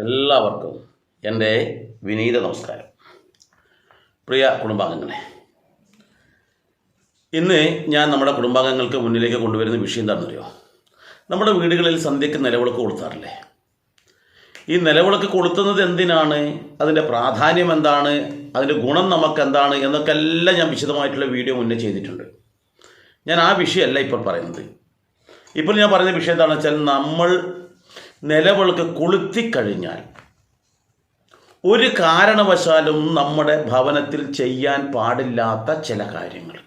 എല്ലാവർക്കും എന്റെ വിനീത നമസ്കാരം. പ്രിയ കുടുംബാംഗങ്ങളെ ഇന്ന് ഞാൻ നമ്മുടെ കുടുംബാംഗങ്ങൾക്ക് മുന്നിലേക്ക് കൊണ്ടുവരുന്ന വിഷയം എന്താണെന്നറിയോ? നമ്മുടെ വീടുകളിൽ സന്ധ്യയ്ക്ക് നിലവിളക്ക് കൊളുത്താറില്ലേ? ഈ നിലവിളക്ക് കൊളുത്തുന്നത് എന്തിനാണ്? അതിന്റെ പ്രാധാന്യം എന്താണ്? അതിന്റെ ഗുണം നമുക്ക് എന്താണ് എന്നൊക്കെ എല്ലാം ഞാൻ വിശദമായിട്ടുള്ള വീഡിയോ മുന്നേ ചെയ്തിട്ടുണ്ട്. ഞാൻ ആ വിഷയമല്ല ഇപ്പോൾ പറയുന്നത്. ഇപ്പോൾ ഞാൻ പറയുന്ന വിഷയം എന്താണെന്ന് വെച്ചാൽ നമ്മൾ നിലവിളക്ക് കൊളുത്തിക്കഴിഞ്ഞാൽ ഒരു കാരണവശാലും നമ്മുടെ ഭവനത്തിൽ ചെയ്യാൻ പാടില്ലാത്ത ചില കാര്യങ്ങൾ.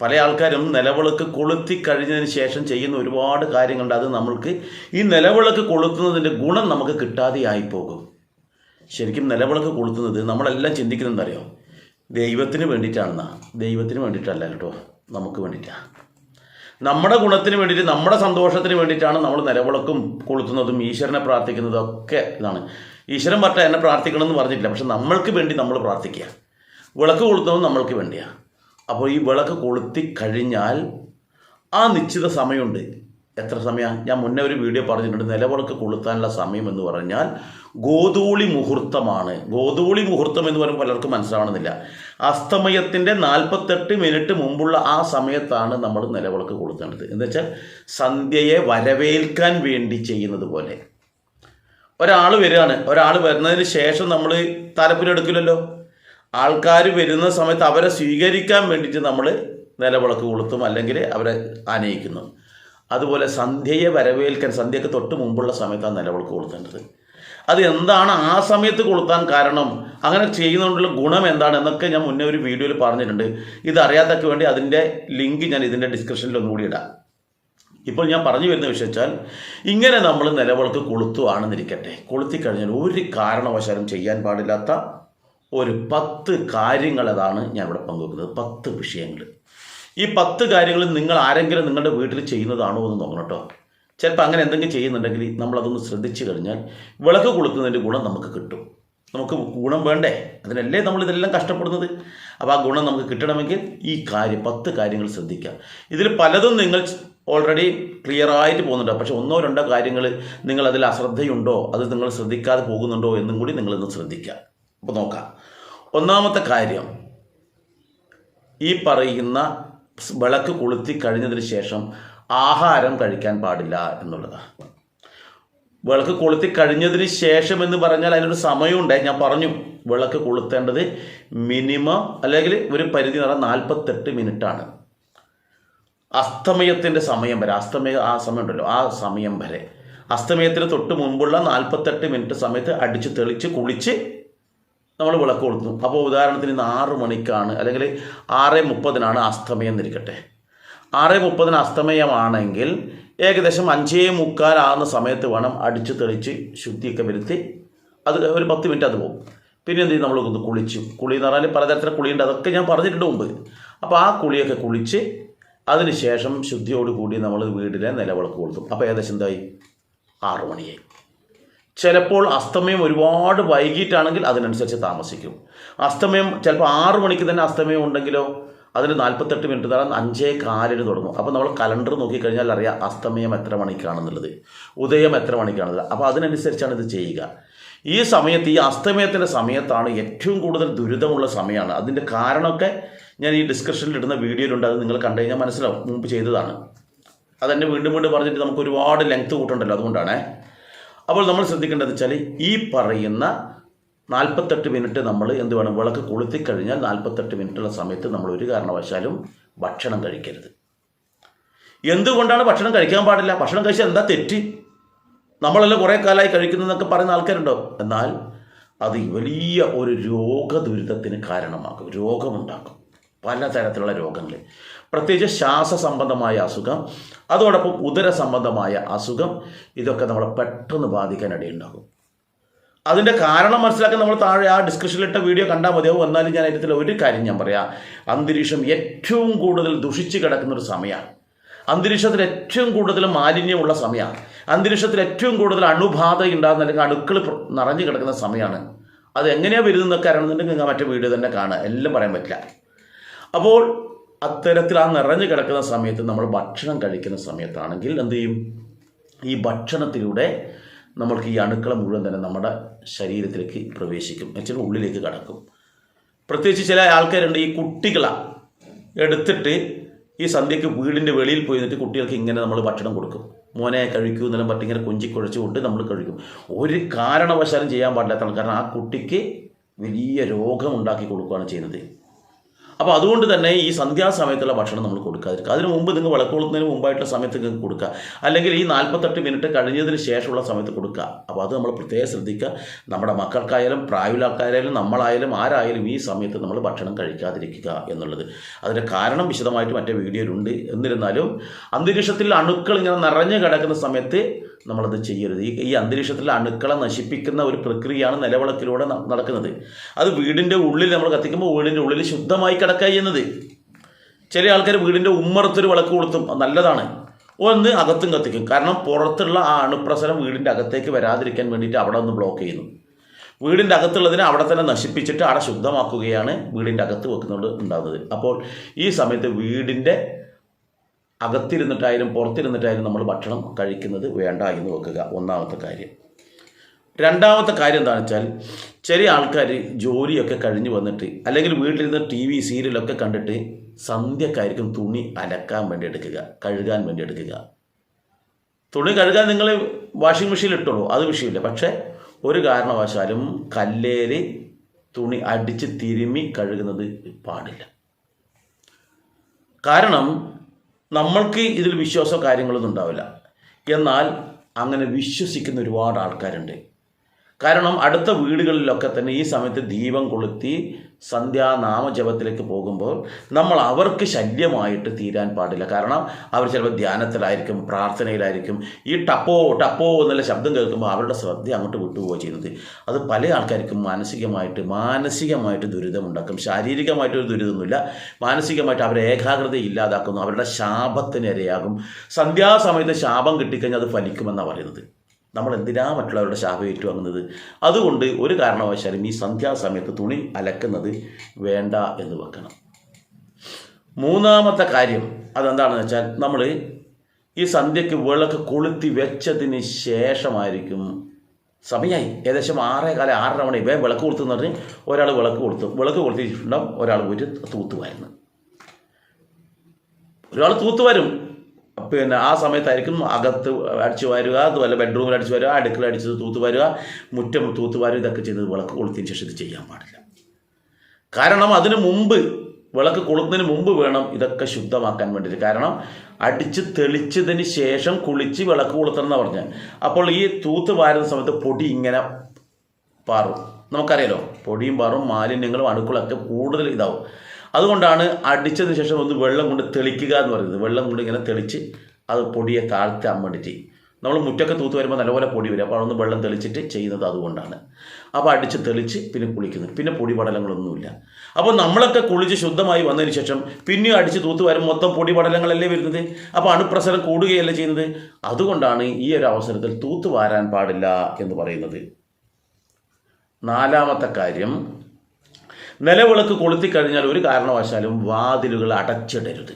പല ആൾക്കാരും നിലവിളക്ക് കൊളുത്തി കഴിഞ്ഞതിന് ശേഷം ചെയ്യുന്ന ഒരുപാട് കാര്യങ്ങളുണ്ട്. അത് നമ്മൾക്ക് ഈ നിലവിളക്ക് കൊളുത്തുന്നതിന്റെ ഗുണം നമുക്ക് കിട്ടാതെയായി പോകും. ശരിക്കും നിലവിളക്ക് കൊളുത്തുന്നത് നമ്മളെല്ലാം ചിന്തിക്കുന്നത് അറിയോ ദൈവത്തിന് വേണ്ടിയിട്ടാണെന്നാ. ദൈവത്തിന് വേണ്ടിയിട്ടല്ല കേട്ടോ. നമുക്ക് വേണ്ടിയിട്ടാണ് നമ്മുടെ ഗുണത്തിന് വേണ്ടിയിട്ട് നമ്മുടെ സന്തോഷത്തിന് വേണ്ടിയിട്ടാണ് നമ്മൾ നിലവിളക്കും കൊളുത്തുന്നതും ഈശ്വരനെ പ്രാർത്ഥിക്കുന്നതും ഒക്കെ ഇതാണ്. ഈശ്വരൻ പറ്റ എന്നെ പ്രാർത്ഥിക്കണം എന്ന് പറഞ്ഞിട്ടില്ല. പക്ഷെ നമ്മൾക്ക് വേണ്ടി നമ്മൾ പ്രാർത്ഥിക്കുക. വിളക്ക് കൊളുത്തുന്നത് നമ്മൾക്ക് വേണ്ടിയാണ് അപ്പോൾ ഈ വിളക്ക് കൊളുത്തി കഴിഞ്ഞാൽ ആ നിശ്ചിത സമയമുണ്ട്. എത്ര സമയം? ഞാൻ മുന്നേ ഒരു വീഡിയോ പറഞ്ഞിട്ടുണ്ട്. നിലവിളക്ക് കൊളുത്താനുള്ള സമയം എന്ന് പറഞ്ഞാൽ ഗോതൂളി മുഹൂർത്തമാണ്. ഗോതൂളി മുഹൂർത്തം എന്ന് പറയുമ്പോൾ പലർക്കും മനസ്സിലാവണമെന്നില്ല. അസ്തമയത്തിന്റെ നാൽപ്പത്തെട്ട് മിനിറ്റ് മുമ്പുള്ള ആ സമയത്താണ് നമ്മൾ നിലവിളക്ക് കൊളുത്തേണ്ടത്. എന്ന് വെച്ചാൽ സന്ധ്യയെ വരവേൽക്കാൻ വേണ്ടി ചെയ്യുന്നത് പോലെ. ഒരാൾ വരികയാണ്. ഒരാൾ വരുന്നതിന് ശേഷം നമ്മൾ താലപ്പൊലി ആൾക്കാർ വരുന്ന സമയത്ത് അവരെ സ്വീകരിക്കാൻ വേണ്ടിയിട്ട് നമ്മൾ നിലവിളക്ക് കൊളുത്തും അല്ലെങ്കിൽ അവരെ ആനയിക്കുന്നു. അതുപോലെ സന്ധ്യയെ വരവേൽക്കാൻ സന്ധ്യക്ക് തൊട്ട് മുമ്പുള്ള സമയത്താണ് നിലവിളക്ക് കൊളുത്തേണ്ടത്. അത് എന്താണ് ആ സമയത്ത് കൊളുത്താൻ കാരണം? അങ്ങനെ ചെയ്യുന്നതുകൊണ്ടുള്ള ഗുണം എന്താണ്? എന്നൊക്കെ ഞാൻ മുന്നേ ഒരു വീഡിയോയിൽ പറഞ്ഞിട്ടുണ്ട്. ഇത് വേണ്ടി അതിന്റെ ലിങ്ക് ഞാൻ ഇതിന്റെ ഡിസ്ക്രിപ്ഷനിൽ ഒന്നുകൂടി ഇടാം. ഇപ്പോൾ ഞാൻ പറഞ്ഞു വരുന്ന വിഷയം ഇങ്ങനെ നമ്മൾ നിലവിളക്ക് കൊളുത്തുവാണെന്നിരിക്കട്ടെ. കൊളുത്തിക്കഴിഞ്ഞാൽ ഒരു കാരണവശാലും ചെയ്യാൻ പാടില്ലാത്ത ഒരു പത്ത് കാര്യങ്ങൾ അതാണ് ഞാൻ ഇവിടെ പങ്കുവെക്കുന്നത്. പത്ത് വിഷയങ്ങൾ. ഈ പത്ത് കാര്യങ്ങൾ നിങ്ങൾ ആരെങ്കിലും നിങ്ങളുടെ വീട്ടിൽ ചെയ്യുന്നതാണോ എന്ന് നോക്കണം കേട്ടോ. ചിലപ്പോൾ അങ്ങനെ എന്തെങ്കിലും ചെയ്യുന്നുണ്ടെങ്കിൽ നമ്മളതൊന്ന് ശ്രദ്ധിച്ചു കഴിഞ്ഞാൽ വിളക്ക് കൊളുക്കുന്നതിന്റെ ഗുണം നമുക്ക് കിട്ടും. നമുക്ക് ഗുണം വേണ്ടേ? അതിനല്ലേ നമ്മൾ ഇതെല്ലാം കഷ്ടപ്പെടുന്നത്? അപ്പോൾ ആ ഗുണം നമുക്ക് കിട്ടണമെങ്കിൽ ഈ കാര്യം പത്ത് കാര്യങ്ങൾ ശ്രദ്ധിക്കാം. ഇതിൽ പലതും നിങ്ങൾ ഓൾറെഡി ക്ലിയർ ആയിട്ട് പോകുന്നുണ്ട്. പക്ഷേ ഒന്നോ രണ്ടോ കാര്യങ്ങൾ നിങ്ങൾ അതിൽ അശ്രദ്ധയുണ്ടോ? അത് നിങ്ങൾ ശ്രദ്ധിക്കാതെ പോകുന്നുണ്ടോ എന്നും കൂടി നിങ്ങളൊന്ന് ശ്രദ്ധിക്കുക അപ്പോൾ നോക്കാം. ഒന്നാമത്തെ കാര്യം ഈ പറയുന്ന വിളക്ക് കൊളുത്തി കഴിഞ്ഞതിന് ശേഷം ആഹാരം കഴിക്കാൻ പാടില്ല എന്നുള്ളതാണ് വിളക്ക് കൊളുത്തി കഴിഞ്ഞതിന് ശേഷം എന്ന് പറഞ്ഞാൽ അതിനൊരു സമയമുണ്ട്. ഞാൻ പറഞ്ഞു വിളക്ക് കൊളുത്തേണ്ടത് മിനിമം അല്ലെങ്കിൽ ഒരു പരിധി എന്ന് പറഞ്ഞാൽ നാൽപ്പത്തെട്ട് മിനിറ്റാണ്. അസ്തമയത്തിന്റെ സമയം വരെ അസ്തമയ ആ സമയം ഉണ്ടല്ലോ ആ സമയം വരെ. അസ്തമയത്തിന് തൊട്ട് മുമ്പുള്ള നാൽപ്പത്തെട്ട് മിനിറ്റ് സമയത്ത് അടിച്ച് തെളിച്ച് കുളിച്ച് നമ്മൾ വിളക്ക് കൊളുത്തും അപ്പോൾ ഉദാഹരണത്തിന് ഇന്ന് ആറ് മണിക്കാണ് അല്ലെങ്കിൽ ആറ് മുപ്പതിനാണ് അസ്തമയം എന്നിരിക്കട്ടെ. ആറ് മുപ്പതിന് അസ്തമയമാണെങ്കിൽ ഏകദേശം അഞ്ചേ മുക്കാലാകുന്ന സമയത്ത് വേണം അടിച്ച് തെളിച്ച് ശുദ്ധിയൊക്കെ വരുത്തി അത് ഒരു പത്ത് മിനിറ്റ് അത് പോകും. പിന്നെ എന്ത് ചെയ്യും? നമ്മൾ ഒന്ന് കുളിച്ചു. കുളി എന്ന് പറഞ്ഞാൽ പലതരത്തിലുള്ള കുളിയുണ്ട്. അതൊക്കെ ഞാൻ പറഞ്ഞിട്ടുണ്ട് മുമ്പ്. അപ്പോൾ ആ കുളിയൊക്കെ കുളിച്ച് അതിനുശേഷം ശുദ്ധിയോടുകൂടി നമ്മൾ വീട്ടിലെ നിലവിളക്ക് കൊടുത്തു. അപ്പോൾ ഏകദേശം എന്തായി? ആറു മണിയായി. ചിലപ്പോൾ അസ്തമയം ഒരുപാട് വൈകിട്ടാണെങ്കിൽ അതിനനുസരിച്ച് താമസിക്കും. അസ്തമയം ചിലപ്പോൾ ആറ് മണിക്ക് തന്നെ അസ്തമയം ഉണ്ടെങ്കിലോ അതിന് നാൽപ്പത്തെട്ട് മിനിറ്റ് തരാൻ അഞ്ചേ കാലിന് തുടങ്ങും. അപ്പോൾ നമ്മൾ കലണ്ടർ നോക്കിക്കഴിഞ്ഞാൽ അറിയാം അസ്തമയം എത്ര മണിക്കാണെന്നുള്ളത് ഉദയം എത്ര മണിക്കാണെന്നുള്ളത്. അപ്പോൾ അതിനനുസരിച്ചാണ് ഇത് ചെയ്യുക. ഈ സമയത്ത് ഈ അസ്തമയത്തിന്റെ സമയത്താണ് ഏറ്റവും കൂടുതൽ ദുരിതമുള്ള സമയമാണ്. അതിന്റെ കാരണമൊക്കെ ഞാൻ ഈ ഡിസ്കഷനിൽ ഇടുന്ന വീഡിയോയിലുണ്ട് അത് നിങ്ങൾ കണ്ടു കഴിഞ്ഞാൽ മനസ്സിലാവും. മുമ്പ് ചെയ്തതാണ്. അതെന്നെ വീണ്ടും വീണ്ടും പറഞ്ഞിട്ട് നമുക്ക് ഒരുപാട് ലെങ്ത് കൂട്ടുണ്ടല്ലോ അതുകൊണ്ടാണ്. അപ്പോൾ നമ്മൾ ശ്രദ്ധിക്കേണ്ടത് വെച്ചാൽ ഈ പറയുന്ന നാൽപ്പത്തെട്ട് മിനിറ്റ് നമ്മൾ എന്ത് വേണം? വിളക്ക് കൊളുത്തിക്കഴിഞ്ഞാൽ നാൽപ്പത്തെട്ട് മിനിറ്റുള്ള സമയത്ത് നമ്മൾ ഒരു കാരണവശാലും ഭക്ഷണം കഴിക്കരുത്. എന്തുകൊണ്ടാണ് ഭക്ഷണം കഴിക്കാൻ പാടില്ല? ഭക്ഷണം കഴിച്ചാൽ എന്താ തെറ്റ്? നമ്മളെല്ലാം കുറേ കാലമായി കഴിക്കുന്നതെന്നൊക്കെ പറയുന്ന ആൾക്കാരുണ്ടോ? എന്നാൽ അത് വലിയ ഒരു രോഗദുരിതത്തിന് കാരണമാകും രോഗമുണ്ടാക്കും. പലതരത്തിലുള്ള രോഗങ്ങൾ. പ്രത്യേകിച്ച് ശ്വാസ സംബന്ധമായ അസുഖം അതോടൊപ്പം ഉദര സംബന്ധമായ അസുഖം ഇതൊക്കെ നമ്മളെ പെട്ടെന്ന് ബാധിക്കാൻ ഇടയുണ്ടാകും അതിന്റെ കാരണം മനസ്സിലാക്കാൻ നമ്മൾ താഴെ ആ ഡിസ്ക്രിപ്ഷനിലിട്ട വീഡിയോ കണ്ടാൽ മതിയാവും. എന്നാലും ഞാൻ അതിന്റെ ഒരു കാര്യം ഞാൻ പറയാം. അന്തരീക്ഷം ഏറ്റവും കൂടുതൽ ദുഷിച്ച് കിടക്കുന്ന ഒരു സമയമാണ്. അന്തരീക്ഷത്തിൽ ഏറ്റവും കൂടുതൽ മാലിന്യമുള്ള സമയമാണ്. അന്തരീക്ഷത്തിൽ ഏറ്റവും കൂടുതൽ അണുബാധ ഉണ്ടാകുന്ന അല്ലെങ്കിൽ അണുക്കൾ നിറഞ്ഞു കിടക്കുന്ന സമയമാണ്. അത് എങ്ങനെയാണ് വരുന്നതെന്നൊക്കെ അറിയണമെന്നുണ്ടെങ്കിൽ നിങ്ങൾ മറ്റേ വീഡിയോ തന്നെ കാണുക. എല്ലാം പറയാൻ പറ്റില്ല. അപ്പോൾ അത്തരത്തിൽ ആ നിറഞ്ഞു കിടക്കുന്ന സമയത്ത് നമ്മൾ ഭക്ഷണം കഴിക്കുന്ന സമയത്താണെങ്കിൽ എന്ത് ചെയ്യും? ഈ ഭക്ഷണത്തിലൂടെ നമ്മൾക്ക് ഈ അണുക്കളെ മുഴുവൻ തന്നെ നമ്മുടെ ശരീരത്തിലേക്ക് പ്രവേശിക്കും. എന്നുവെച്ചാൽ ഉള്ളിലേക്ക് കടക്കും. പ്രത്യേകിച്ച് ചില ആൾക്കാരുണ്ട് ഈ കുട്ടികളെ എടുത്തിട്ട് ഈ സന്ധ്യയ്ക്ക് വീടിന്റെ വെളിയിൽ പോയി നിന്നിട്ട് കുട്ടികൾക്ക് ഇങ്ങനെ നമ്മൾ ഭക്ഷണം കൊടുക്കും. മോനെ കഴിക്കൂ എന്നെല്ലാം പറ്റി ഇങ്ങനെ കൊഞ്ചി കുഴച്ചുകൊണ്ട് നമ്മൾ കഴിക്കും. ഒരു കാരണവശാലും ചെയ്യാൻ പാടില്ലാത്തതാണ്. കാരണം ആ കുട്ടിക്ക് വലിയ രോഗം ഉണ്ടാക്കി കൊടുക്കുകയാണ് ചെയ്യുന്നത്. അപ്പോൾ അതുകൊണ്ട് തന്നെ ഈ സന്ധ്യാസമയത്തുള്ള ഭക്ഷണം നമ്മൾ കൊടുക്കാതിരിക്കുക. അതിന് മുമ്പ് നിങ്ങൾ വിളക്കൊളുന്നതിന് മുമ്പായിട്ടുള്ള സമയത്ത് നിങ്ങൾക്ക് കൊടുക്കുക. അല്ലെങ്കിൽ ഈ നാൽപ്പത്തെട്ട് മിനിറ്റ് കഴിഞ്ഞതിന് ശേഷമുള്ള സമയത്ത് കൊടുക്കുക. അപ്പോൾ അത് നമ്മൾ പ്രത്യേകം ശ്രദ്ധിക്കുക. നമ്മുടെ മക്കൾക്കായാലും പ്രായമുള്ള നമ്മളായാലും ആരായാലും ഈ സമയത്ത് നമ്മൾ ഭക്ഷണം കഴിക്കാതിരിക്കുക എന്നുള്ളത്. അതിന്റെ കാരണം വിശദമായിട്ട് മറ്റേ വീഡിയോയിലുണ്ട്. എന്നിരുന്നാലും അന്തരീക്ഷത്തിൽ അണുക്കൾ ഇങ്ങനെ നിറഞ്ഞു കിടക്കുന്ന സമയത്ത് നമ്മളത് ചെയ്യരുത്. ഈ ഈ അന്തരീക്ഷത്തിലെ അണുക്കളെ നശിപ്പിക്കുന്ന ഒരു പ്രക്രിയയാണ് നിലവിളക്കിലൂടെ നടക്കുന്നത്. അത് വീടിന്റെ ഉള്ളിൽ നമ്മൾ കത്തിക്കുമ്പോൾ വീടിന്റെ ഉള്ളിൽ ശുദ്ധമായി കിടക്കുക ചെയ്യുന്നത് ചില ആൾക്കാർ വീടിന്റെ ഉമ്മറത്തൊരു വിളക്ക് കൊളുത്തും. നല്ലതാണ്. ഒന്ന് അകത്തും കത്തിക്കും. കാരണം പുറത്തുള്ള ആ അണുപ്രസരം വീടിന്റെ അകത്തേക്ക് വരാതിരിക്കാൻ വേണ്ടിയിട്ട് അവിടെ ഒന്ന് ബ്ലോക്ക് ചെയ്യുന്നു. വീടിന്റെ അകത്തുള്ളതിനെ അവിടെ തന്നെ നശിപ്പിച്ചിട്ട് അവിടെ ശുദ്ധമാക്കുകയാണ് വീടിന്റെ അകത്ത് വെക്കുന്നത് ഉണ്ടാകുന്നത് അപ്പോൾ ഈ സമയത്ത് വീടിന്റെ അകത്തിരുന്നിട്ടായാലും പുറത്തിരുന്നിട്ടായാലും നമ്മൾ ഭക്ഷണം കഴിക്കുന്നത് വേണ്ട എന്ന് വെക്കുക. ഒന്നാമത്തെ കാര്യം. രണ്ടാമത്തെ കാര്യം എന്താണെന്ന് വെച്ചാൽ ചെറിയ ആൾക്കാർ ജോലിയൊക്കെ കഴിഞ്ഞ് വന്നിട്ട് അല്ലെങ്കിൽ വീട്ടിലിരുന്ന് ടി വി സീരിയലൊക്കെ കണ്ടിട്ട് സന്ധ്യക്കായിരിക്കും തുണി അലക്കാൻ വേണ്ടി എടുക്കുക കഴുകാൻ വേണ്ടി എടുക്കുക. തുണി കഴുകാൻ നിങ്ങൾ വാഷിംഗ് മെഷീനിൽ ഇട്ടോളൂ അത് വിഷയമില്ല. പക്ഷേ ഒരു കാരണവശാലും കല്ലേൽ തുണി അടിച്ച് തിരുമ്മി കഴുകുന്നത് പാടില്ല. കാരണം നമ്മൾക്ക് ഇതിൽ വിശ്വാസമോ കാര്യങ്ങളൊന്നും ഉണ്ടാവില്ല. എന്നാൽ അങ്ങനെ വിശ്വസിക്കുന്ന ഒരുപാട് ആൾക്കാരുണ്ട്. കാരണം അടുത്ത വീടുകളിലൊക്കെ തന്നെ ഈ സമയത്ത് ദീപം കൊളുത്തി സന്ധ്യാനാമജപത്തിലേക്ക് പോകുമ്പോൾ നമ്മൾ അവർക്ക് ശല്യമായിട്ട് തീരാൻ പാടില്ല. കാരണം അവർ ചിലപ്പോൾ ധ്യാനത്തിലായിരിക്കും പ്രാർത്ഥനയിലായിരിക്കും. ഈ ടപ്പോ ടപ്പോ എന്നുള്ള ശബ്ദം കേൾക്കുമ്പോൾ അവരുടെ ശ്രദ്ധ അങ്ങോട്ട് വിട്ടുപോവുക ചെയ്യുന്നത്. അത് പല ആൾക്കാർക്കും മാനസികമായിട്ട് മാനസികമായിട്ട് ദുരിതമുണ്ടാക്കും. ശാരീരികമായിട്ടൊരു ദുരിതമൊന്നുമില്ല. മാനസികമായിട്ട് അവരെ ഏകാഗ്രത ഇല്ലാതാക്കുന്നു. അവരുടെ ശാപത്തിന് ഇരയാകും. സന്ധ്യാസമയത്ത് ശാപം കിട്ടിക്കഴിഞ്ഞാൽ അത് ഫലിക്കുമെന്നാണ് പറയുന്നത്. നമ്മൾ എന്തിനാ മറ്റുള്ളവരുടെ ശാപം ഏറ്റുവാങ്ങുന്നത്? അതുകൊണ്ട് ഒരു കാരണവശാലും ഈ സന്ധ്യാസമയത്ത് തുണി അലക്കുന്നത് വേണ്ട എന്ന് വെക്കണം. മൂന്നാമത്തെ കാര്യം അതെന്താണെന്ന് വെച്ചാൽ നമ്മൾ ഈ സന്ധ്യയ്ക്ക് വിളക്ക് കൊളുത്തി വെച്ചതിന് ശേഷമായിരിക്കും സമയമായി ഏകദേശം ആറേ കാലം ആറര മണി. വേ വിളക്ക് കൊടുത്തു എന്ന് പറഞ്ഞ് ഒരാൾ വിളക്ക് കൊടുത്തു വിളക്ക് കൊടുത്തിട്ടുണ്ടാവും ഒരാൾ പോയിട്ട് തൂത്തുവായിരുന്നു ഒരാൾ തൂത്ത് വരും. പിന്നെ ആ സമയത്തായിരിക്കും അകത്ത് അടിച്ചു വരിക അതുപോലെ ബെഡ്റൂമിൽ അടിച്ചു വരിക അടുക്കള അടിച്ച് തൂത്ത് വരിക മുറ്റം തൂത്ത് വരിക ഇതൊക്കെ ചെയ്ത് വിളക്ക് കൊളുത്തിന് ശേഷം ഇത് ചെയ്യാൻ പാടില്ല. കാരണം അതിനു മുമ്പ് വിളക്ക് കൊളുത്തുന്നതിന് മുമ്പ് വേണം ഇതൊക്കെ ശുദ്ധമാക്കാൻ വേണ്ടിയിട്ട്. കാരണം അടിച്ച് തെളിച്ചതിന് ശേഷം കുളിച്ച് വിളക്ക് കൊളുത്തണം എന്ന് പറഞ്ഞാൽ അപ്പോൾ ഈ തൂത്ത് വാരുന്ന സമയത്ത് പൊടി ഇങ്ങനെ പാറും. നമുക്കറിയാലോ പൊടിയും പാറും മാലിന്യങ്ങളും അണുക്കളൊക്കെ കൂടുതൽ ഇതാവും. അതുകൊണ്ടാണ് അടിച്ചതിന് ശേഷം ഒന്ന് വെള്ളം കൊണ്ട് തെളിക്കുക എന്ന് പറയുന്നത്. വെള്ളം കൊണ്ട് ഇങ്ങനെ തെളിച്ച് അത് പൊടിയെ താഴ്ത്താൻ വേണ്ടിയിട്ട്. നമ്മൾ മുറ്റൊക്കെ തൂത്ത് വരുമ്പോൾ നല്ലപോലെ പൊടി വരും. അപ്പോൾ അതൊന്ന് വെള്ളം തെളിച്ചിട്ട് ചെയ്യുന്നത് അതുകൊണ്ടാണ്. അപ്പോൾ അടിച്ച് തെളിച്ച് പിന്നെ കുളിക്കുന്നു. പിന്നെ പൊടി പടലങ്ങളൊന്നുമില്ല. അപ്പോൾ നമ്മളൊക്കെ കുളിച്ച് ശുദ്ധമായി വന്നതിന് ശേഷം പിന്നെയും അടിച്ച് തൂത്ത് വരുമ്പോൾ മൊത്തം പൊടി പടലങ്ങളല്ലേ വരുന്നത്? അപ്പോൾ അണുപ്രസരം കൂടുകയല്ലേ ചെയ്യുന്നത്? അതുകൊണ്ടാണ് ഈ ഒരു അവസരത്തിൽ തൂത്ത് വാരാൻ പാടില്ല എന്ന് പറയുന്നത്. നാലാമത്തെ കാര്യം നിലവിളക്ക് കൊളുത്തിക്കഴിഞ്ഞാൽ ഒരു കാരണവശാലും വാതിലുകൾ അടച്ചിടരുത്.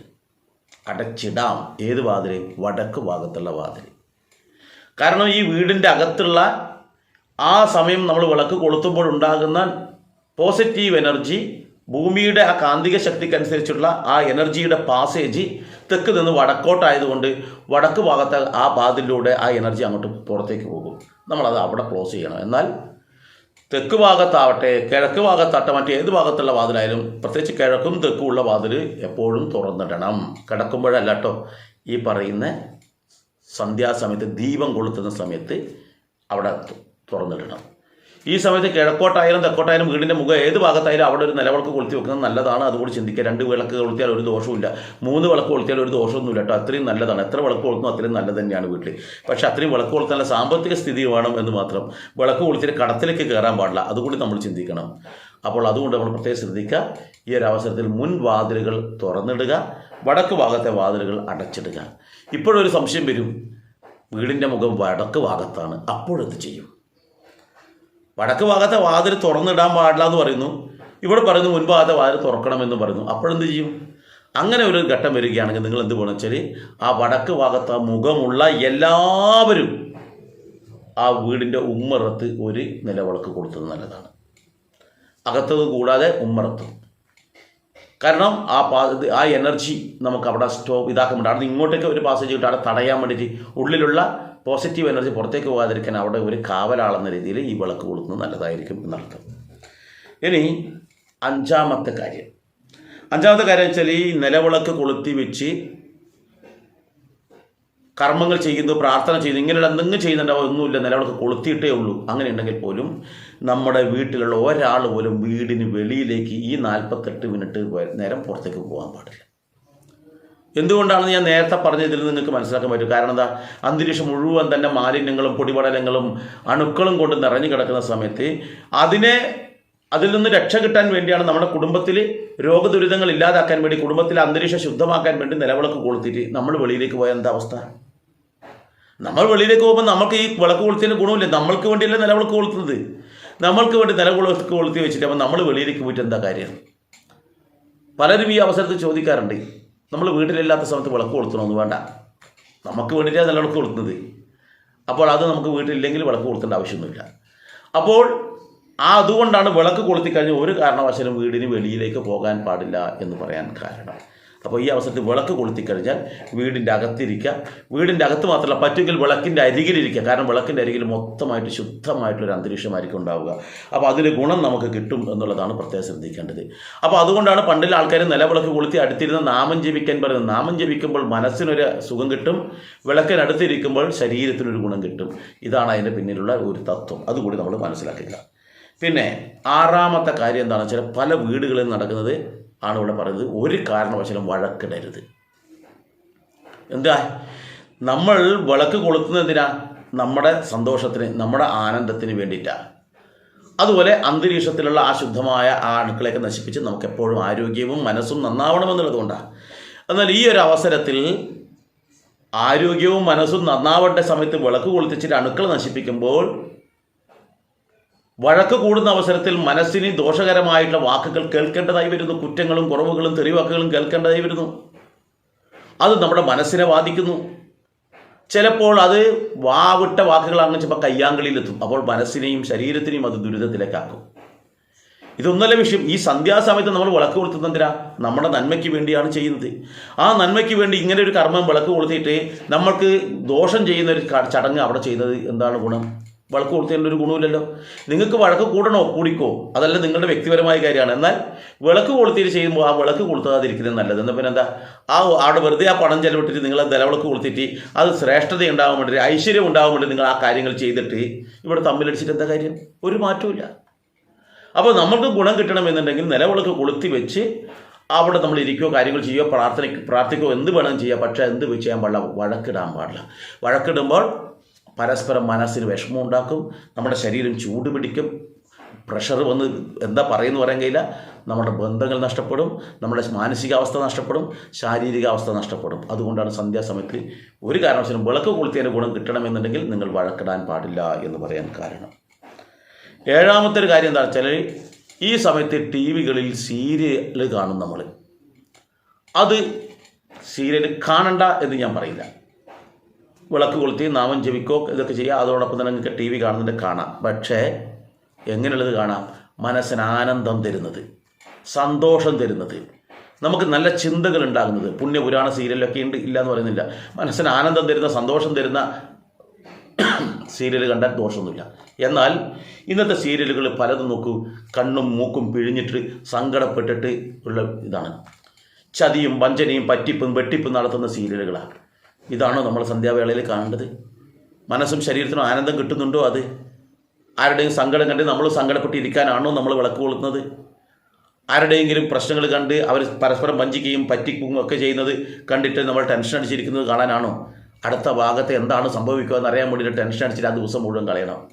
അടച്ചിടാം. ഏത് വാതിൽ വടക്ക് ഭാഗത്തുള്ള വാതിൽ കാരണം ഈ വീടിന്റെ അകത്തുള്ള ആ സമയം നമ്മൾ വിളക്ക് കൊളുത്തുമ്പോൾ ഉണ്ടാകുന്ന പോസിറ്റീവ് എനർജി ഭൂമിയുടെ ആ കാന്തിക ശക്തിക്കനുസരിച്ചുള്ള ആ എനർജിയുടെ പാസേജ് തെക്ക് നിന്ന് വടക്കോട്ടായതുകൊണ്ട് വടക്ക് ഭാഗത്തെ ആ വാതിലൂടെ ആ എനർജി അങ്ങോട്ട് പുറത്തേക്ക് പോകും. നമ്മളത് അവിടെ ക്ലോസ് ചെയ്യണം. എന്നാൽ തെക്ക് ഭാഗത്താവട്ടെ കിഴക്ക് ഭാഗത്താട്ടെ മറ്റേത് ഭാഗത്തുള്ള വാതിലായാലും പ്രത്യേകിച്ച് കിഴക്കും തെക്കും ഉള്ള വാതിൽ എപ്പോഴും തുറന്നിടണം. കിടക്കുമ്പോഴല്ല കേട്ടോ ഈ പറയുന്ന സന്ധ്യാസമയത്ത് ദീപം കൊളുത്തുന്ന സമയത്ത് അവിടെ തുറന്നിടണം. ഈ സമയത്ത് കിഴക്കോട്ടായാലും തെക്കോട്ടായാലും വീടിന്റെ മുഖം ഏത് ഭാഗത്തായാലും അവിടെ ഒരു നിലവിളക്ക് കൊളുത്തി വെക്കുന്നത് നല്ലതാണ്. അതുകൂടി ചിന്തിക്കുക. രണ്ട് വിളക്ക് കൊളുത്തിയാൽ ഒരു ദോഷവുമില്ല. മൂന്ന് വിളക്ക് കൊളുത്തിയാൽ ഒരു ദോഷമൊന്നുമില്ല കേട്ടോ. അത്രയും നല്ലതാണ്. എത്ര വിളക്ക് കൊളുത്തുന്നു അത്രയും നല്ലത് തന്നെയാണ് വീട്ടിൽ പക്ഷേ അത്രയും വിളക്ക് കൊളുത്താനുള്ള സാമ്പത്തിക സ്ഥിതി വേണം എന്ന് മാത്രം വിളക്ക് കൊളുത്തിയിട്ട് കടത്തിലേക്ക് കയറാൻ പാടില്ല. അതുകൂടി നമ്മൾ ചിന്തിക്കണം. അപ്പോൾ അതുകൊണ്ട് നമ്മൾ പ്രത്യേകം ശ്രദ്ധിക്കുക. ഈ ഒരു അവസരത്തിൽ മുൻ വാതിലുകൾ തുറന്നിടുക. വടക്ക് ഭാഗത്തെ വാതിലുകൾ അടച്ചിടുക. ഇപ്പോഴൊരു സംശയം വരും. വീടിന്റെ മുഖം വടക്ക് ഭാഗത്താണ്. അപ്പോഴെന്ത് ചെയ്യും? വടക്ക് ഭാഗത്തെ വാതിൽ തുറന്നിടാൻ പാടില്ല എന്ന് പറയുന്നു. ഇവിടെ പറയുന്നു മുൻഭാഗത്തെ വാതിൽ തുറക്കണമെന്ന് പറയുന്നു. അപ്പോഴെന്ത് ചെയ്യും? അങ്ങനെ ഒരു ഘട്ടം വരികയാണെങ്കിൽ നിങ്ങൾ എന്ത് പോകണം വെച്ചാൽ ആ വടക്ക് ഭാഗത്ത് മുഖമുള്ള എല്ലാവരും ആ വീടിന്റെ ഉമ്മറത്ത് ഒരു നിലവിളക്ക് കൊടുത്തത് നല്ലതാണ്. അകത്തത് കൂടാതെ ഉമ്മറത്തും. കാരണം ആ പാ ആ എനർജി നമുക്ക് അവിടെ സ്റ്റോപ്പ് ഇതാക്കാൻ വേണ്ടി അവിടെ ഇങ്ങോട്ടേക്ക് ഒരു പാസേജ് കിട്ടും അവിടെ തടയാൻ വേണ്ടിയിട്ട് ഉള്ളിലുള്ള പോസിറ്റീവ് എനർജി പുറത്തേക്ക് പോകാതിരിക്കാൻ അവിടെ ഒരു കാവലാളെന്ന രീതിയിൽ ഈ വിളക്ക് കൊളുത്തുന്നത് നല്ലതായിരിക്കും എന്നർത്ഥം. ഇനി അഞ്ചാമത്തെ കാര്യം. അഞ്ചാമത്തെ കാര്യം വെച്ചാൽ ഈ നിലവിളക്ക് കൊളുത്തി വെച്ച് കർമ്മങ്ങൾ ചെയ്യുന്നു പ്രാർത്ഥന ചെയ്യുന്നു ഇങ്ങനെയുള്ള എന്തെങ്കിലും ചെയ്യുന്നുണ്ടാവും ഒന്നുമില്ല നിലവിളക്ക് കൊളുത്തിയിട്ടേ ഉള്ളൂ. അങ്ങനെ ഉണ്ടെങ്കിൽ പോലും നമ്മുടെ വീട്ടിലുള്ള ഒരാൾ പോലും വീടിന് വെളിയിലേക്ക് ഈ നാൽപ്പത്തെട്ട് മിനിറ്റ് നേരം പുറത്തേക്ക് പോകാൻ പാടില്ല. എന്തുകൊണ്ടാണെന്ന് ഞാൻ നേരത്തെ പറഞ്ഞതിൽ നിങ്ങൾക്ക് മനസ്സിലാക്കാൻ പറ്റും? കാരണം എന്താ? അന്തരീക്ഷം മുഴുവൻ തന്നെ മാലിന്യങ്ങളും പൊടിപടലങ്ങളും അണുക്കളും കൊണ്ട് നിറഞ്ഞു കിടക്കുന്ന സമയത്ത് അതിനെ അതിൽ നിന്ന് രക്ഷ കിട്ടാൻ വേണ്ടിയാണ് നമ്മുടെ കുടുംബത്തിൽ രോഗദുരിതങ്ങൾ ഇല്ലാതാക്കാൻ വേണ്ടി കുടുംബത്തിലെ അന്തരീക്ഷം ശുദ്ധമാക്കാൻ വേണ്ടി നിലവിളക്ക് കൊളുത്തിയിട്ട് നമ്മൾ വെളിയിലേക്ക് പോയ എന്താ അവസ്ഥ? നമ്മൾ വെളിയിലേക്ക് പോകുമ്പോൾ നമുക്ക് ഈ വിളക്ക് കൊളുത്തിന്റെ ഗുണമില്ല. നമ്മൾക്ക് വേണ്ടിയല്ലേ നിലവിളക്ക് കൊളുത്തുന്നത്. നമ്മൾക്ക് വേണ്ടി നിലവിളക്ക് കൊളുത്തി വെച്ചിട്ട് അപ്പോൾ നമ്മൾ വെളിയിലേക്ക് പോയിട്ട് എന്താ കാര്യം? പലരും ഈ അവസരത്തിൽ ചോദിക്കാറുണ്ട്. നമ്മൾ വീട്ടിലില്ലാത്ത സമയത്ത് വിളക്ക് കൊളുത്തണമെന്ന് വേണ്ട. നമുക്ക് വേണ്ടിയിട്ടാണ് നിലവിളക്ക് കൊളുത്തുന്നത്. അപ്പോൾ അത് നമുക്ക് വീട്ടിലില്ലെങ്കിൽ വിളക്ക് കൊളുത്തേണ്ട ആവശ്യമൊന്നുമില്ല. അപ്പോൾ ആ അതുകൊണ്ടാണ് വിളക്ക് കൊളുത്തി കഴിഞ്ഞ് ഒരു കാരണവശാലും വീടിന് വെളിയിലേക്ക് പോകാൻ പാടില്ല എന്ന് പറയാൻ കാരണം. അപ്പോൾ ഈ അവസരത്തിൽ വിളക്ക് കൊളുത്തി കഴിഞ്ഞാൽ വീടിന്റെ അകത്തിരിക്കുക. വീടിന്റെ അകത്ത് മാത്രമല്ല പറ്റുമെങ്കിൽ വിളക്കിന്റെ അരികിലിരിക്കുക. കാരണം വിളക്കിന്റെ അരികിൽ മൊത്തമായിട്ട് ശുദ്ധമായിട്ടുള്ളൊരു അന്തരീക്ഷമായിരിക്കും ഉണ്ടാവുക. അപ്പോൾ അതിൽ ഗുണം നമുക്ക് കിട്ടും എന്നുള്ളതാണ് പ്രത്യേകം ശ്രദ്ധിക്കേണ്ടത്. അപ്പോൾ അതുകൊണ്ടാണ് പണ്ടിലെ ആൾക്കാർ നിലവിളക്ക് കൊളുത്തി അടുത്തിരുന്ന് നാമം ജപിക്കാൻ പറയുന്നത്. നാമം ജപിക്കുമ്പോൾ മനസ്സിനൊരു സുഖം കിട്ടും വിളക്കിനടുത്തിരിക്കുമ്പോൾ ശരീരത്തിനൊരു ഗുണം കിട്ടും. ഇതാണ് അതിന്റെ പിന്നിലുള്ള ഒരു തത്വം. അതുകൂടി നമ്മൾ മനസ്സിലാക്കുക പിന്നെ ആറാമത്തെ കാര്യം എന്താണെന്ന് വെച്ചാൽ പല വീടുകളിൽ നടക്കുന്നത് ആണ് ഇവിടെ പറയുന്നത്. ഒരു കാരണവശാലും വഴക്കിടരുത്. എന്താ? നമ്മൾ വിളക്ക് എന്തിനാ? നമ്മുടെ സന്തോഷത്തിന് നമ്മുടെ ആനന്ദത്തിന് വേണ്ടിയിട്ടാണ് അതുപോലെ അന്തരീക്ഷത്തിലുള്ള ആ ശുദ്ധമായ ആ അണുക്കളെയൊക്കെ നശിപ്പിച്ച് നമുക്ക് എപ്പോഴും ആരോഗ്യവും മനസ്സും നന്നാവണമെന്നുള്ളതുകൊണ്ടാണ് എന്നാൽ ഈ ഒരു അവസരത്തിൽ ആരോഗ്യവും മനസ്സും നന്നാവേണ്ട സമയത്ത് വിളക്ക് കൊളുത്തിച്ചിട്ട് അണുക്കൾ നശിപ്പിക്കുമ്പോൾ വഴക്ക് കൂടുന്ന അവസരത്തിൽ മനസ്സിന് ദോഷകരമായിട്ടുള്ള വാക്കുകൾ കേൾക്കേണ്ടതായി വരുന്നു. കുറ്റങ്ങളും കുറവുകളും തെറിവാക്കുകളും കേൾക്കേണ്ടതായി വരുന്നു. അത് നമ്മുടെ മനസ്സിനെ ബാധിക്കുന്നു. ചിലപ്പോൾ അത് വാവിട്ട വാക്കുകളാണെന്ന് ചിലപ്പോൾ കയ്യാങ്കളിയിലെത്തും. അപ്പോൾ മനസ്സിനെയും ശരീരത്തിനെയും അത് ദുരിതത്തിലേക്കാക്കും. ഇതൊന്നല്ല വിഷയം. ഈ സന്ധ്യാസമയത്ത് നമ്മൾ വിളക്ക് കൊളുത്തുന്നതിനാ നമ്മുടെ നന്മയ്ക്ക് വേണ്ടിയാണ് ചെയ്യുന്നത്. ആ നന്മയ്ക്ക് വേണ്ടി ഇങ്ങനെ ഒരു കർമ്മം വിളക്ക് കൊളുത്തിയിട്ട് നമ്മൾക്ക് ദോഷം ചെയ്യുന്ന ഒരു ചടങ്ങ് അവിടെ ചെയ്യുന്നത് എന്താണ് ഗുണം? വിളക്ക് കൊടുത്തതിന്റെ ഒരു ഗുണമില്ലല്ലോ. നിങ്ങൾക്ക് വഴക്ക് കൂടണോ? കൂടിക്കോ. അതല്ല നിങ്ങളുടെ വ്യക്തിപരമായ കാര്യമാണ്. എന്നാൽ വിളക്ക് കൊളുത്തിയിട്ട് ചെയ്യുമ്പോൾ ആ വിളക്ക് കൊളുത്താതിരിക്കുന്നത് നല്ലത്. എന്നാൽ പിന്നെ എന്താ? ആ അവിടെ വെറുതെ ആ പണം ചെലവിട്ടിട്ട് നിങ്ങൾ നിലവിളക്ക് കൊളുത്തിട്ട് അത് ശ്രേഷ്ഠത ഉണ്ടാകാൻ വേണ്ടി ഐശ്വര്യം ഉണ്ടാകാൻ വേണ്ടി നിങ്ങൾ ആ കാര്യങ്ങൾ ചെയ്തിട്ട് ഇവിടെ തമ്മിലടിച്ചിട്ട് എന്താ കാര്യം? ഒരു മാറ്റവും അപ്പോൾ നമ്മൾക്ക് ഗുണം കിട്ടണമെന്നുണ്ടെങ്കിൽ നിലവിളക്ക് കൊളുത്തി വെച്ച് അവിടെ നമ്മൾ ഇരിക്കുകയോ കാര്യങ്ങൾ ചെയ്യുകയോ പ്രാർത്ഥന പ്രാർത്ഥിക്കുകയോ എന്ത് വേണം ചെയ്യുക പക്ഷേ എന്ത് ചെയ്യാൻ പാടില്ല? വഴക്കിടാൻ പാടില്ല. വഴക്കിടുമ്പോൾ പരസ്പരം മനസ്സിന് വിഷമം ഉണ്ടാക്കും നമ്മുടെ ശരീരം ചൂട് പിടിക്കും പ്രഷർ വന്ന് എന്താ പറയുന്നു പറയാൻ കഴിയില്ല. നമ്മുടെ ബന്ധങ്ങൾ നഷ്ടപ്പെടും നമ്മുടെ മാനസികാവസ്ഥ നഷ്ടപ്പെടും ശാരീരികാവസ്ഥ നഷ്ടപ്പെടും. അതുകൊണ്ടാണ് സന്ധ്യാസമയത്ത് ഒരു കാരണവശാലും വിളക്ക് കൊളുത്തിയതിന്റെ ഗുണം കിട്ടണമെന്നുണ്ടെങ്കിൽ നിങ്ങൾ വഴക്കിടാൻ പാടില്ല എന്ന് പറയാൻ കാരണം. ഏഴാമത്തെ ഒരു കാര്യം എന്താ വെച്ചാൽ ഈ സമയത്ത് ടി വികളിൽ സീരിയൽ കാണും നമ്മൾ അത് സീരിയൽ കാണണ്ട എന്ന് ഞാൻ പറയില്ല. വിളക്ക് കൊളുത്തി നാമം ജപിക്കോ ഇതൊക്കെ ചെയ്യുക. അതോടൊപ്പം തന്നെ നിങ്ങൾക്ക് ടി വി കാണുന്നുണ്ട് കാണാം. പക്ഷേ എങ്ങനെയുള്ളത് കാണാം? മനസ്സിന് ആനന്ദം തരുന്നത് സന്തോഷം തരുന്നത്. നമുക്ക് നല്ല ചിന്തകൾ ഉണ്ടാകുന്നത്. പുണ്യപുരാണ സീരിയലൊക്കെ ഉണ്ട് ഇല്ല എന്ന് പറയുന്നില്ല. മനസ്സിന് ആനന്ദം തരുന്ന സന്തോഷം തരുന്ന സീരിയൽ കണ്ടാൽ ദോഷമൊന്നുമില്ല. എന്നാൽ ഇന്നത്തെ സീരിയലുകൾ പലതും നോക്കൂ. കണ്ണും മൂക്കും പിഴിഞ്ഞിട്ട് സങ്കടപ്പെട്ടിട്ട് ഉള്ള ഇതാണ്. ചതിയും വഞ്ചനയും പറ്റിപ്പും വെട്ടിപ്പും നടത്തുന്ന സീരിയലുകളാണ്. ഇതാണോ നമ്മൾ സന്ധ്യാവേളയിൽ കാണേണ്ടത്? മനസ്സും ശരീരത്തിനും ആനന്ദം കിട്ടുന്നുണ്ടോ അത്? ആരുടെയും സങ്കടം കണ്ട് നമ്മൾ സങ്കടപ്പെട്ടിരിക്കാനാണോ നമ്മൾ വിളക്ക് കൊളുത്തുന്നത്? ആരുടെയെങ്കിലും പ്രശ്നങ്ങൾ കണ്ട് അവർ പരസ്പരം വഞ്ചിക്കുകയും പറ്റിക്കുകയും ഒക്കെ ചെയ്യുന്നത് കണ്ടിട്ട് നമ്മൾ ടെൻഷൻ അടിച്ചിരിക്കുന്നത് കാണാനാണോ? അടുത്ത ഭാഗത്ത് എന്താണ് സംഭവിക്കുക എന്ന് അറിയാൻ വേണ്ടിയിട്ട് ടെൻഷൻ അടിച്ചിട്ട് ആ ദിവസം മുഴുവൻ കളയണം.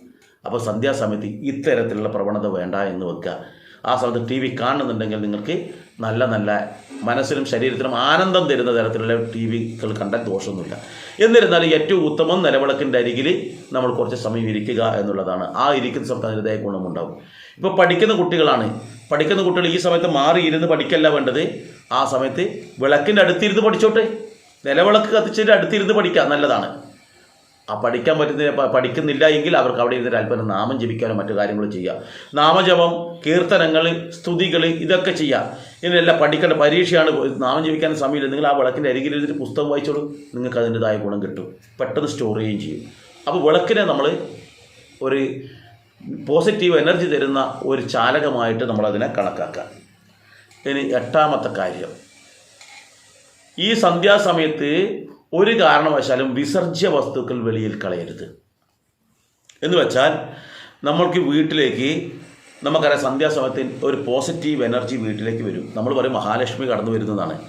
അപ്പോൾ സന്ധ്യാസമയത്ത് ഇത്തരത്തിലുള്ള പ്രവണത വേണ്ട എന്ന് വെക്കുക. ആ സമയത്ത് ടി വി കാണുന്നുണ്ടെങ്കിൽ നിങ്ങൾക്ക് നല്ല നല്ല മനസ്സിനും ശരീരത്തിനും ആനന്ദം തരുന്ന തരത്തിലുള്ള ടി വികൾ കണ്ടാൽ ദോഷമൊന്നുമില്ല. എന്നിരുന്നാലും ഏറ്റവും ഉത്തമം നിലവിളക്കിന്റെ അരികിൽ നമ്മൾ കുറച്ച് സമയം ഇരിക്കുക എന്നുള്ളതാണ്. ആ ഇരിക്കുന്ന സമയത്ത് അതിന്റെതായ ഗുണമുണ്ടാവും ഇപ്പോൾ പഠിക്കുന്ന കുട്ടികളാണ്. പഠിക്കുന്ന കുട്ടികൾ ഈ സമയത്ത് മാറി ഇരുന്ന് പഠിക്കല്ല വേണ്ടത്. ആ സമയത്ത് വിളക്കിന്റെ അടുത്തിരുന്ന് പഠിച്ചോട്ടെ. നിലവിളക്ക് കത്തിച്ചിട്ട് അടുത്തിരുന്ന് പഠിക്കുക നല്ലതാണ്. ആ പഠിക്കാൻ പറ്റുന്ന പഠിക്കുന്നില്ല എങ്കിൽ അവർക്ക് അവിടെ ഇരുന്ന് അല്പനം നാമം ജപിക്കാനോ മറ്റു കാര്യങ്ങളോ ചെയ്യുക നാമജപം കീർത്തനങ്ങൾ സ്തുതികൾ ഇതൊക്കെ ചെയ്യുക ഇതിനെല്ലാം പഠിക്കേണ്ട പരീക്ഷയാണ് നാമം ജപിക്കാൻ സമയമില്ല. നിങ്ങൾ ആ വിളക്കിന്റെ അരികിൽ ഇരുന്നിട്ട് പുസ്തകം വായിച്ചോളൂ. നിങ്ങൾക്ക് അതിന്റെതായ ഗുണം കിട്ടും. പെട്ടെന്ന് സ്റ്റോർ ചെയ്യുകയും ചെയ്യും. അപ്പോൾ വിളക്കിനെ നമ്മൾ ഒരു പോസിറ്റീവ് എനർജി തരുന്ന ഒരു ചാലകമായിട്ട് നമ്മളതിനെ കണക്കാക്കുക ഇനി എട്ടാമത്തെ കാര്യം. ഈ സന്ധ്യാസമയത്ത് ഒരു കാരണവശാലും വിസർജ്യ വസ്തുക്കൾ വെളിയിൽ കളയരുത്. എന്ന് വെച്ചാൽ നമ്മൾക്ക് വീട്ടിലേക്ക് നമുക്കറിയാം സന്ധ്യാസമയത്തിൽ ഒരു പോസിറ്റീവ് എനർജി വീട്ടിലേക്ക് വരും. നമ്മൾ പറയും മഹാലക്ഷ്മി കടന്നു വരുന്നതാണ്.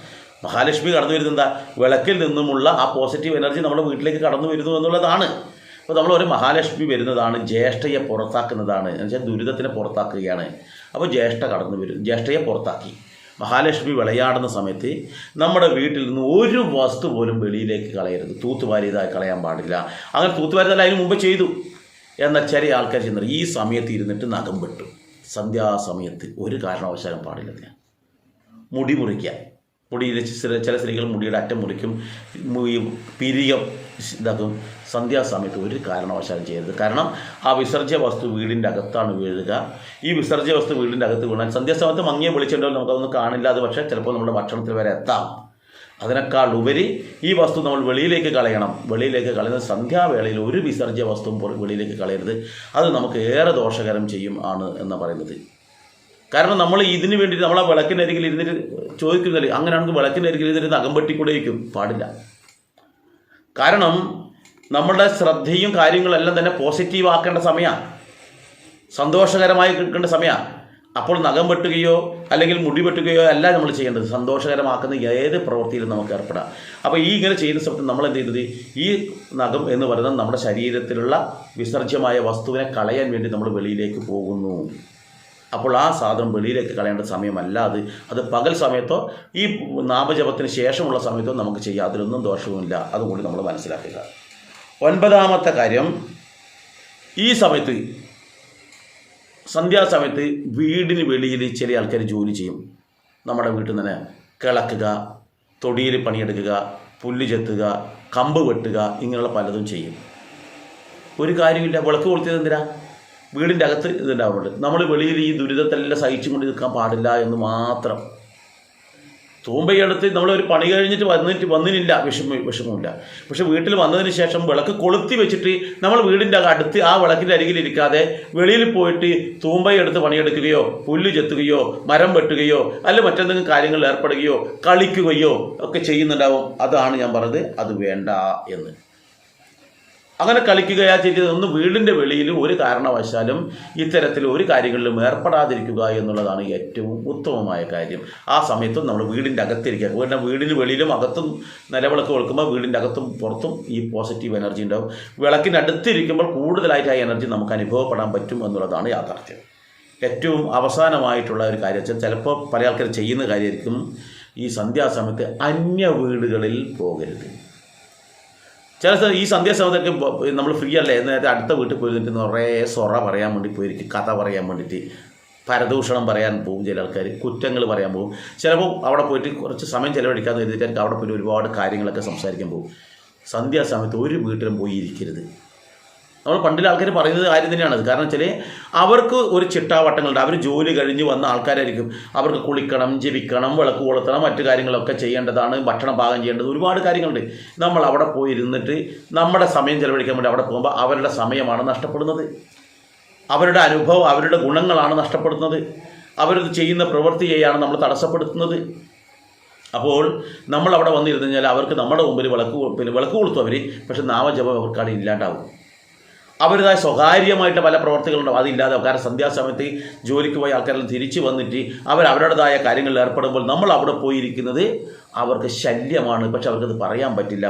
മഹാലക്ഷ്മി കടന്നു വരുന്നത് എന്താ? വിളക്കിൽ നിന്നുമുള്ള ആ പോസിറ്റീവ് എനർജി നമ്മുടെ വീട്ടിലേക്ക് കടന്നു വരുന്നു എന്നുള്ളതാണ്. അപ്പോൾ നമ്മൾ ഒരു മഹാലക്ഷ്മി വരുന്നതാണ് ജ്യേഷ്ഠയെ പുറത്താക്കുന്നതാണ്. എന്ന് വെച്ചാൽ ദുരിതത്തിനെ പുറത്താക്കുകയാണ്. അപ്പോൾ ജ്യേഷ്ഠ കടന്നു വരും. ജ്യേഷ്ഠയെ പുറത്താക്കി. മഹാലക്ഷ്മി വിളയാടുന്ന സമയത്ത് നമ്മുടെ വീട്ടിൽ നിന്ന് ഒരു വസ്തു പോലും വെളിയിലേക്ക് കളയരുത്. തൂത്തുവാരിയതായി കളയാൻ പാടില്ല. അങ്ങനെ തൂത്തുവാരിതല്ല അതിന് മുമ്പ് ചെയ്തു. എന്നാൽ ചെറിയ ആൾക്കാർ ചെന്നു ഈ സമയത്ത് ഇരുന്നിട്ട് നഖം സന്ധ്യാസമയത്ത് ഒരു കാരണവശാലും പാടില്ല ഞാൻ മുടി മുറിക്കുക. മുടിയിൽ ചില സ്ത്രീകൾ മുടിയുടെ അറ്റം മുറിക്കും. പിരിയം ഇതാക്കും സന്ധ്യാസമയത്ത് ഒരു കാരണവശാലും ചെയ്യരുത്. കാരണം ആ വിസർജ്യ വസ്തു വീടിന്റെ അകത്താണ് വീഴുക. ഈ വിസർജ്യ വസ്തു വീടിന്റെ അകത്ത് വീണാൽ സന്ധ്യാസമയത്ത് മങ്ങിയ വിളിച്ചിട്ടുണ്ടോ നമുക്കതൊന്നും കാണില്ല അത് പക്ഷേ ചിലപ്പോൾ നമ്മുടെ ഭക്ഷണത്തിൽ വരെ എത്താം. അതിനേക്കാൾ ഉപരി ഈ വസ്തു നമ്മൾ വെളിയിലേക്ക് കളയണം. വെളിയിലേക്ക് കളയുന്നത് സന്ധ്യാവേളയിൽ ഒരു വിസർജ്യ വസ്തുവും വെളിയിലേക്ക് കളയരുത്. അത് നമുക്ക് ഏറെ ദോഷകരം ചെയ്യും ആണ് എന്ന് പറയുന്നത്. കാരണം നമ്മൾ ഇതിന് വേണ്ടിയിട്ട് നമ്മൾ ആ വിളക്കിനരികിൽ ഇരുന്നിട്ട് ചോദിക്കുന്നില്ല അങ്ങനെയാണെങ്കിൽ വിളക്കിനരികിൽ ഇരുന്നിട്ട് അകമ്പട്ടിക്കൂടെ ഇരിക്കും. പാടില്ല. കാരണം നമ്മളുടെ ശ്രദ്ധയും കാര്യങ്ങളെല്ലാം തന്നെ പോസിറ്റീവ് ആക്കേണ്ട സമയമാണ് സന്തോഷകരമായി കിട്ടേണ്ട സമയമാണ് അപ്പോൾ നഖം വെട്ടുകയോ അല്ലെങ്കിൽ മുടി വെട്ടുകയോ അല്ല നമ്മൾ ചെയ്യേണ്ടത്. സന്തോഷകരമാക്കുന്ന ഏത് പ്രവൃത്തിയിലും നമുക്ക് ഏർപ്പെടാം. അപ്പോൾ ഈ ഇങ്ങനെ ചെയ്യുന്ന സമയത്ത് നമ്മൾ എന്ത് ചെയ്തത് ഈ നഖം എന്ന് പറയുന്നത് നമ്മുടെ ശരീരത്തിലുള്ള വിസർജ്യമായ വസ്തുവിനെ കളയാൻ വേണ്ടി നമ്മൾ വെളിയിലേക്ക് പോകുന്നു. അപ്പോൾ ആ സാധനം വെളിയിലേക്ക് കളയേണ്ട സമയമല്ല അത്. അത് പകൽ സമയത്തോ ഈ നാമജപത്തിന് ശേഷമുള്ള സമയത്തോ നമുക്ക് ചെയ്യാം. അതിലൊന്നും ദോഷവുമില്ല. അതുകൂടി നമ്മൾ മനസ്സിലാക്കുക. ഒൻപതാമത്തെ കാര്യം ഈ സമയത്ത് സന്ധ്യാസമയത്ത് വീടിന് വെളിയിൽ ചില ആൾക്കാർ ജോലി ചെയ്യും. നമ്മുടെ വീട്ടിൽ തന്നെ കിളക്കുക തൊടിയിൽ പണിയെടുക്കുക പുല്ല് ചെത്തുക കമ്പ് വെട്ടുക ഇങ്ങനെയുള്ള പലതും ചെയ്യും. ഒരു കാര്യമില്ല. വിളക്ക് കൊളുത്തിയത് എന്തിനാ? വീടിന്റെ അകത്ത് ഇതുണ്ടാവുന്നുണ്ട്. നമ്മൾ വെളിയിൽ ഈ ദുരിതത്തെല്ലാം സഹിച്ചും കൊണ്ട് നിൽക്കാൻ പാടില്ല എന്ന് മാത്രം. തൂമ്പയെടുത്ത് നമ്മളൊരു പണി കഴിഞ്ഞിട്ട് വന്നിട്ട് വന്നിനില്ല വിഷമ വിഷമമില്ല പക്ഷെ വീട്ടിൽ വന്നതിന് ശേഷം വിളക്ക് കൊളുത്തി വെച്ചിട്ട് നമ്മൾ വീടിന്റെ അടുത്ത് ആ വിളക്കിന്റെ അരികിൽ ഇരിക്കാതെ വെളിയിൽ പോയിട്ട് തൂമ്പയെടുത്ത് പണിയെടുക്കുകയോ പുല്ല് ചെത്തുകയോ മരം വെട്ടുകയോ അല്ല മറ്റെന്തെങ്കിലും കാര്യങ്ങളിൽ ഏർപ്പെടുകയോ കളിക്കുകയോ ഒക്കെ ചെയ്യുന്നുണ്ടാവും. അതാണ് ഞാൻ പറഞ്ഞത്. അത് വേണ്ട എന്ന്. അങ്ങനെ കളിക്കുകയാ ചെയ്തത്. ഒന്ന് വീടിന്റെ വെളിയിൽ ഒരു കാരണവശാലും ഇത്തരത്തിൽ ഒരു കാര്യങ്ങളിലും ഏർപ്പെടാതിരിക്കുക എന്നുള്ളതാണ് ഏറ്റവും ഉത്തമമായ കാര്യം. ആ സമയത്തും നമ്മൾ വീടിന്റെ അകത്തിരിക്കുക. വീടിന്റെ വീടിന് വെളിയിലും അകത്തും നിലവിളക്ക് കൊടുക്കുമ്പോൾ വീടിന്റെ അകത്തും പുറത്തും ഈ പോസിറ്റീവ് എനർജി ഉണ്ടാവും. വിളക്കിന്റെ അടുത്തിരിക്കുമ്പോൾ കൂടുതലായിട്ട് ആ എനർജി നമുക്ക് അനുഭവപ്പെടാൻ പറ്റും എന്നുള്ളതാണ് യാഥാർത്ഥ്യം. ഏറ്റവും അവസാനമായിട്ടുള്ള ഒരു കാര്യം വെച്ചാൽ ചിലപ്പോൾ പല ആൾക്കാർ ചെയ്യുന്ന കാര്യമായിരിക്കും ഈ സന്ധ്യാസമയത്ത് അന്യ വീടുകളിൽ പോകരുത്. ചില സ്ഥലം ഈ സന്ധ്യാസമയത്തൊക്കെ നമ്മൾ ഫ്രീ അല്ലേ? നേരത്തെ അടുത്ത വീട്ടിൽ പോയിരുന്നിട്ട് നിറയെ സൊറ പറയാൻ വേണ്ടി പോയിരിക്കും കഥ പറയാൻ വേണ്ടിയിട്ട്. പരദൂഷണം പറയാൻ പോകും ചില ആൾക്കാർ കുറ്റങ്ങൾ പറയാൻ പോകും ചിലപ്പോൾ അവിടെ പോയിട്ട് കുറച്ച് സമയം ചിലവഴിക്കാമെന്ന് കരുതിയിട്ട് അവിടെ പോയിട്ട് ഒരുപാട് കാര്യങ്ങളൊക്കെ സംസാരിക്കാൻ പോകും സന്ധ്യാസമയത്ത് ഒരു വീട്ടിലും പോയി ഇരിക്കരുത്. നമ്മൾ പണ്ടിലെ ആൾക്കാർ പറയുന്നത് കാര്യം തന്നെയാണത് കാരണം വെച്ചാൽ അവർക്ക് ഒരു ചിട്ടാവട്ടങ്ങളുണ്ട്. അവർ ജോലി കഴിഞ്ഞ് വന്ന ആൾക്കാരായിരിക്കും. അവർക്ക് കുളിക്കണം ജപിക്കണം വിളക്ക് കൊളുത്തണം മറ്റു കാര്യങ്ങളൊക്കെ ചെയ്യേണ്ടതാണ് ഭക്ഷണം പാകം ചെയ്യേണ്ടത് ഒരുപാട് കാര്യങ്ങളുണ്ട്. നമ്മൾ അവിടെ പോയി ഇരുന്നിട്ട് നമ്മുടെ സമയം ചെലവഴിക്കാൻ വേണ്ടി അവിടെ പോകുമ്പോൾ അവരുടെ സമയമാണ് നഷ്ടപ്പെടുന്നത്. അവരുടെ അനുഭവം അവരുടെ ഗുണങ്ങളാണ് നഷ്ടപ്പെടുന്നത്. അവരത് ചെയ്യുന്ന പ്രവൃത്തിയെയാണ് നമ്മൾ തടസ്സപ്പെടുത്തുന്നത്. അപ്പോൾ നമ്മൾ അവിടെ വന്നിരുന്നു കഴിഞ്ഞാൽ അവർക്ക് നമ്മുടെ മുമ്പിൽ വിളക്ക് പിന്നെ വിളക്ക് കൊടുത്തു അവർ പക്ഷെ നാമജപം അവർക്കാണ് ഇല്ലാണ്ടാവും. അവരുടേതായ സ്വകാര്യമായിട്ട് പല പ്രവർത്തികളുണ്ടാവും. അതില്ലാതെ കാരണം സന്ധ്യാസമയത്ത് ജോലിക്ക് പോയ ആൾക്കാരെല്ലാം തിരിച്ചു വന്നിട്ട് അവർ അവരുടേതായ കാര്യങ്ങളിൽ ഏർപ്പെടുമ്പോൾ നമ്മൾ അവിടെ പോയിരിക്കുന്നത് അവർക്ക് ശല്യമാണ്. പക്ഷെ അവർക്കത് പറയാൻ പറ്റില്ല.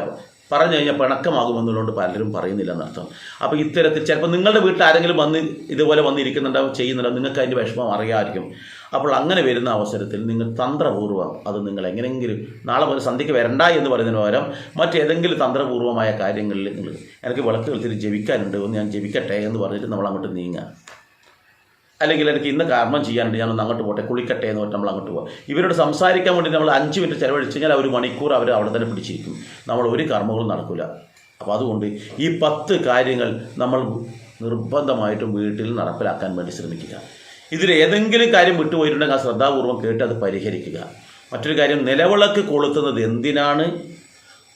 പറഞ്ഞു കഴിഞ്ഞാൽ പിണക്കമാകുമെന്നുള്ളതുകൊണ്ട് പലരും പറയുന്നില്ല എന്നർത്ഥം അപ്പോൾ ഇത്തരത്തിൽ ചിലപ്പോൾ നിങ്ങളുടെ വീട്ടിൽ ആരെങ്കിലും വന്ന് ഇതുപോലെ വന്നിരിക്കുന്നുണ്ടാവും ചെയ്യുന്നുണ്ടാവും. നിങ്ങൾക്ക് അതിന്റെ വിഷമം അറിയാമായിരിക്കും. അപ്പോൾ അങ്ങനെ വരുന്ന അവസരത്തിൽ നിങ്ങൾ തന്ത്രപൂർവം അത് നിങ്ങൾ എങ്ങനെയെങ്കിലും നാളെ മുതൽ സന്ധ്യയ്ക്ക് വരണ്ട എന്ന് പറയുന്നതിന് പകരം മറ്റേതെങ്കിലും തന്ത്രപൂർവമായ കാര്യങ്ങളിൽ നിങ്ങൾ എനിക്ക് വിളക്ക് കളിച്ചിട്ട് ജപിക്കാനുണ്ട് ഒന്ന് ഞാൻ ജപിക്കട്ടെ എന്ന് പറഞ്ഞിട്ട് നമ്മൾ അങ്ങോട്ട് നീങ്ങുക. അല്ലെങ്കിൽ എനിക്ക് ഇന്ന് കർമ്മം ചെയ്യാനുണ്ട് ഞാനൊന്ന് അങ്ങോട്ട് പോട്ടെ കുളിക്കട്ടെ എന്ന് പറഞ്ഞിട്ട് നമ്മൾ അങ്ങോട്ട് പോകാം ഇവരോട് സംസാരിക്കാൻ വേണ്ടി നമ്മൾ അഞ്ച് മിനിറ്റ് ചിലവഴിച്ച് കഴിഞ്ഞാൽ ഒരു മണിക്കൂർ അവർ അവിടെ തന്നെ പിടിച്ചിരിക്കും. നമ്മൾ ഒരു കർമ്മങ്ങളും നടക്കില്ല അപ്പോൾ അതുകൊണ്ട് ഈ പത്ത് കാര്യങ്ങൾ നമ്മൾ നിർബന്ധമായിട്ടും വീട്ടിൽ നടപ്പിലാക്കാൻ വേണ്ടി ശ്രമിക്കുക. ഇതിൽ ഏതെങ്കിലും കാര്യം വിട്ടുപോയിട്ടുണ്ടെങ്കിൽ ആ ശ്രദ്ധാപൂർവം കേട്ട് അത് പരിഹരിക്കുക. മറ്റൊരു കാര്യം നിലവിളക്ക് കൊളുത്തുന്നത് എന്തിനാണ്?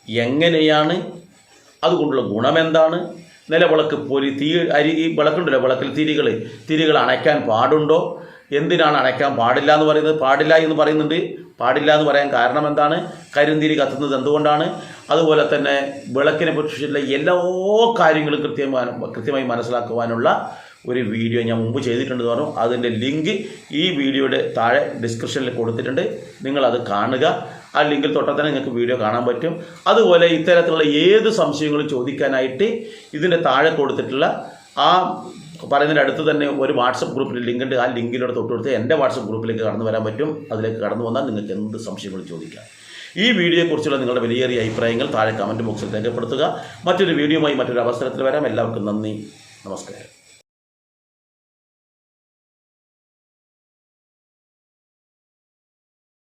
എങ്ങനെയാണ്? അതുകൊണ്ടുള്ള ഗുണമെന്താണ്? നിലവിളക്ക് പൊരി തീ അരി ഈ വിളക്കുണ്ടല്ലോ വിളക്കിൽ തിരികൾ തിരികൾ അണയ്ക്കാൻ പാടുണ്ടോ? എന്തിനാണ് അണയ്ക്കാൻ പാടില്ല എന്ന് പറയുന്നത്? പാടില്ല എന്ന് പറയുന്നുണ്ട്. പാടില്ല എന്ന് പറയാൻ കാരണം എന്താണ്? കരിന്തിരി കത്തുന്നത് എന്തുകൊണ്ടാണ്? അതുപോലെ തന്നെ വിളക്കിനെ പറ്റിയുള്ള എല്ലാ കാര്യങ്ങളും കൃത്യമായി കൃത്യമായി മനസ്സിലാക്കുവാനുള്ള ഒരു വീഡിയോ ഞാൻ മുമ്പ് ചെയ്തിട്ടുണ്ടെന്ന് പറഞ്ഞു. അതിന്റെ ലിങ്ക് ഈ വീഡിയോയുടെ താഴെ ഡിസ്ക്രിപ്ഷനിൽ കൊടുത്തിട്ടുണ്ട്. നിങ്ങളത് കാണുക. ആ ലിങ്കിൽ തൊട്ടാൽ തന്നെ നിങ്ങൾക്ക് വീഡിയോ കാണാൻ പറ്റും. അതുപോലെ ഇത്തരത്തിലുള്ള ഏത് സംശയങ്ങളും ചോദിക്കാനായിട്ട് ഇതിന്റെ താഴെ കൊടുത്തിട്ടുള്ള ആ പറയുന്നതിന്റെ അടുത്ത് തന്നെ ഒരു വാട്സപ്പ് ഗ്രൂപ്പിൽ ലിങ്ക് ഉണ്ട് ആ ലിങ്കിലൂടെ തൊട്ട് കൊടുത്ത് എന്റെ വാട്സപ്പ് ഗ്രൂപ്പിലേക്ക് കടന്നു വരാൻ പറ്റും. അതിലേക്ക് കടന്നു വന്നാൽ നിങ്ങൾക്ക് എന്ത് സംശയങ്ങളും ചോദിക്കാം. ഈ വീഡിയോയെക്കുറിച്ചുള്ള നിങ്ങളുടെ വിലയേറിയ അഭിപ്രായങ്ങൾ താഴെ കമന്റ് ബോക്സിൽ രേഖപ്പെടുത്തുക. മറ്റൊരു വീഡിയോയുമായി മറ്റൊരു അവസരത്തിൽ വരാം. എല്ലാവർക്കും നന്ദി. നമസ്കാരം.